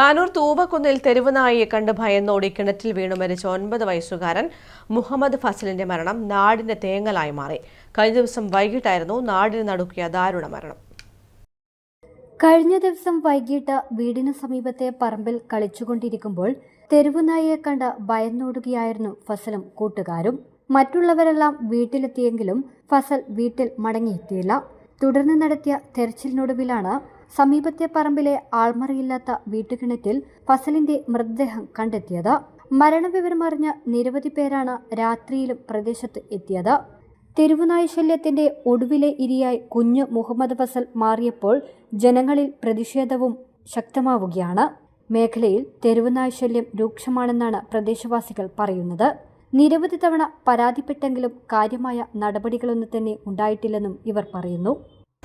പാനൂർ തൂവക്കുന്നിൽ തെരുവുനായിയെ കണ്ട് ഭയന്നോടി കിണറ്റിൽ വീണു മരിച്ച ഒൻപത് വയസ്സുകാരൻ മുഹമ്മദ് ഫസലിന്റെ മരണം നാടിന്റെ തേങ്ങലായി മാറി. കഴിഞ്ഞ ദിവസം വൈകിട്ടായിരുന്നു നാടിന് നടുക്കിയ ദാരുണ മരണം. കഴിഞ്ഞ ദിവസം വൈകിട്ട് വീടിനു സമീപത്തെ പറമ്പിൽ കളിച്ചുകൊണ്ടിരിക്കുമ്പോൾ തെരുവുനായിയെ കണ്ട് ഭയന്നോടുകയായിരുന്നു ഫസലും കൂട്ടുകാരും. മറ്റുള്ളവരെല്ലാം വീട്ടിലെത്തിയെങ്കിലും ഫസൽ വീട്ടിൽ മടങ്ങിയെത്തിയില്ല. തുടർന്ന് നടത്തിയ തെരച്ചിലിനൊടുവിലാണ് സമീപത്തെ പറമ്പിലെ ആൾമറിയില്ലാത്ത വീട്ടുകിണറ്റിൽ ഫസലിന്റെ മൃതദേഹം കണ്ടെത്തിയത്. മരണവിവരമറിഞ്ഞ നിരവധി പേരാണ് രാത്രിയിലും പ്രദേശത്ത് എത്തിയത്. തെരുവുനായ ശല്യത്തിന്റെ ഒടുവിലെ ഇരിയായി കുഞ്ഞു മുഹമ്മദ് ഫസൽ മാറിയപ്പോൾ ജനങ്ങളിൽ പ്രതിഷേധവും ശക്തമാവുകയാണ്. മേഖലയിൽ തെരുവുനായ ശല്യം രൂക്ഷമാണെന്നാണ് പ്രദേശവാസികൾ പറയുന്നത്. നിരവധി തവണ പരാതിപ്പെട്ടെങ്കിലും കാര്യമായ നടപടികളൊന്നും തന്നെ ഉണ്ടായിട്ടില്ലെന്നും ഇവർ പറയുന്നു.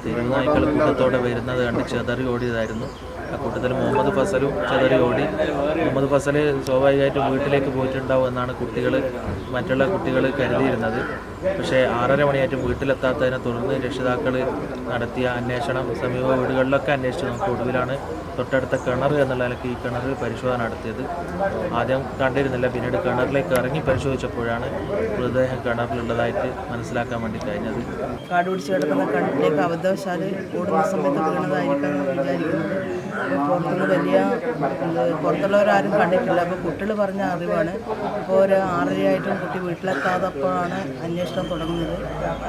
തെരുവുനായ്ക്കൾ കൂട്ടത്തോടെ വരുന്നത് കണ്ട് ചെതറി ഓടിയതായിരുന്നു. ആ കൂട്ടത്തിൽ മുഹമ്മദ് ഫസലും ചെതറി ഓടി. മുഹമ്മദ് ഫസൽ സ്വാഭാവികമായിട്ടും വീട്ടിലേക്ക് പോയിട്ടുണ്ടാവും എന്നാണ് കുട്ടികൾ മറ്റുള്ള കുട്ടികൾ കരുതിയിരുന്നത്. പക്ഷേ ആറര മണിയായിട്ടും വീട്ടിലെത്താത്തതിനെ തുടർന്ന് രക്ഷിതാക്കൾ നടത്തിയ അന്വേഷണം സമീപ വീടുകളിലൊക്കെ അന്വേഷിച്ചു നമുക്ക് ഒടുവിലാണ് തൊട്ടടുത്ത കിണർ എന്നുള്ള നിലയ്ക്ക് ഈ കിണർ പരിശോധന നടത്തിയത്. ആദ്യം കണ്ടിരുന്നില്ല. പിന്നീട് കിണറിലേക്ക് ഇറങ്ങി പരിശോധിച്ചപ്പോഴാണ് മൃതദേഹം കിണറിലുള്ളതായിട്ട് മനസ്സിലാക്കാൻ വേണ്ടി കഴിഞ്ഞത്. കാട് പിടിച്ച് കിടക്കുന്ന കിണറിലേക്ക് അബദ്ധവശാൽ ഓടുന്ന സമയത്ത് വീണതായിരിക്കാം വിചാരിക്കുന്നത്. പുറത്തുനിന്ന് വലിയ പുറത്തുള്ളവരാരും കണ്ടിട്ടില്ല. അപ്പോൾ കുട്ടികൾ പറഞ്ഞ അറിവാണ്. ഇപ്പോൾ ഒരു ആറരയായിട്ടും കുട്ടി വീട്ടിലെത്താതപ്പോഴാണ് അന്വേഷണം തുടങ്ങുന്നത്.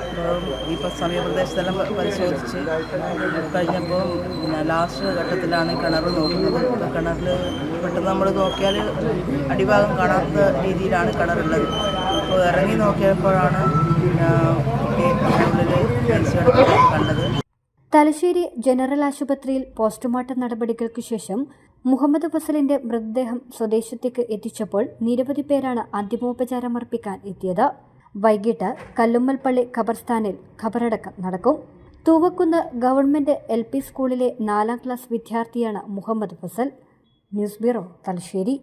അപ്പോൾ ഇപ്പോൾ സമീപപ്രദേശത്തെല്ലാം പരിശോധിച്ച് കഴിഞ്ഞപ്പോൾ പിന്നെ ലാസ്റ്റ് ഘട്ടത്തിലാണ് കിണർ നോക്കുന്നത്. അപ്പോൾ കിണറിൽ പെട്ടെന്ന് നമ്മൾ നോക്കിയാൽ അടിഭാഗം കാണാത്ത രീതിയിലാണ് കിണറുള്ളത്. അപ്പോൾ ഇറങ്ങി നോക്കിയപ്പോഴാണ് കണ്ടത്. തലശ്ശേരി ജനറൽ ആശുപത്രിയിൽ പോസ്റ്റ്മോർട്ടം നടപടികൾക്ക് ശേഷം മുഹമ്മദ് ഫസലിന്റെ മൃതദേഹം സ്വദേശത്തേക്ക് എത്തിച്ചപ്പോൾ നിരവധി പേരാണ് അന്തിമോപചാരം അർപ്പിക്കാൻ എത്തിയത്. വൈകിട്ട് കല്ലുമ്മൽപ്പള്ളി ഖബർസ്ഥാനിൽ ഖബറടക്കം നടക്കും. തൂവക്കുന്ന് ഗവൺമെന്റ് എൽ പി സ്കൂളിലെ നാലാം ക്ലാസ് വിദ്യാർത്ഥിയാണ് Muhammad Fasal. News bureau Thalassery.